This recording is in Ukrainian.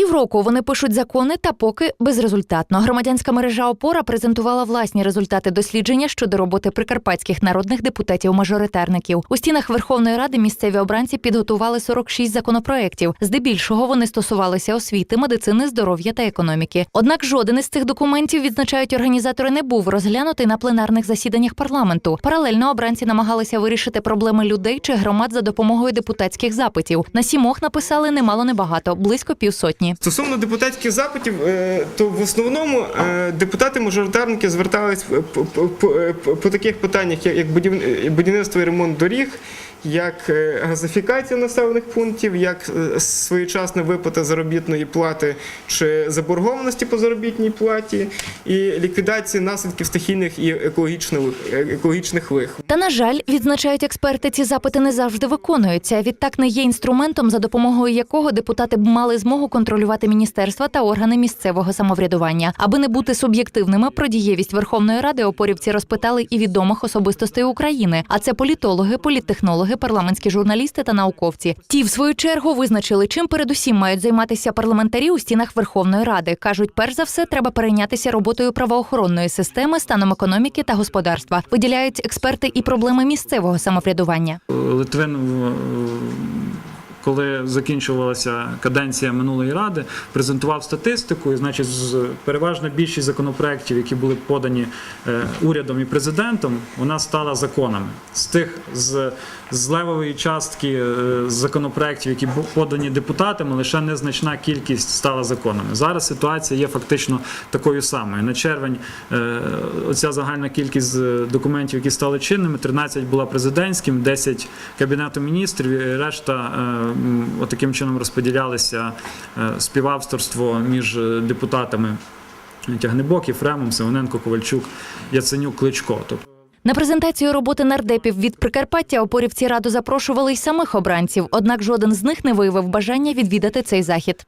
Півроку вони пишуть закони та поки безрезультатно. Громадянська мережа Опора презентувала власні результати дослідження щодо роботи прикарпатських народних депутатів-мажоритарників. У стінах Верховної Ради місцеві обранці підготували 46 законопроєктів. Здебільшого вони стосувалися освіти, медицини, здоров'я та економіки. Однак жоден із цих документів відзначають організатори не був розглянутий на пленарних засіданнях парламенту. Паралельно обранці намагалися вирішити проблеми людей чи громад за допомогою депутатських запитів. На сімох написали немало небагато, близько півсотні. Стосовно депутатських запитів, е, то в основному е, депутати-мажоритарники звертались по, по, таких питаннях, як як будів- е, будівництво і ремонт доріг, як е, газифікація населених пунктів, як е, своєчасна виплата заробітної плати чи заборгованості по заробітній платі, і ліквідація наслідків стихійних і екологічних, е, екологічних лих. Та на жаль, відзначають експерти, ці запити не завжди виконуються. Відтак не є інструментом, за допомогою якого депутати б мали змогу контролювати міністерства та органи місцевого самоврядування. Аби не бути суб'єктивними, про дієвість Верховної Ради опорівці розпитали і відомих особистостей України. А це політологи, політтехнологи, парламентські журналісти та науковці. Ті, в свою чергу, визначили, чим передусім мають займатися парламентарі у стінах Верховної Ради. кажуть, перш за все, треба перейнятися роботою правоохоронної системи, станом економіки та господарства. Виділяють експерти і проблеми місцевого самоврядування. Литвин, коли закінчувалася каденція минулої ради, презентував статистику, і значить, з- переважна більшість законопроєктів, які були подані е, урядом і президентом, вона стала законами. З тих з, з левової частки е, законопроєктів, які подані депутатами, лише незначна кількість стала законами. Зараз ситуація є фактично такою самою. На червень е, оця загальна кількість документів, які стали чинними, 13 була президентським, 10 кабінету міністрів, і решта отаким чином розподілялися е, співавторство між депутатами Тягнебок, Єфремом, Симоненко, Ковальчук, Яценюк, Кличко. Тобто На презентацію роботи нардепів від Прикарпаття опорівці раду запрошували й самих обранців. Однак жоден з них не виявив бажання відвідати цей захід.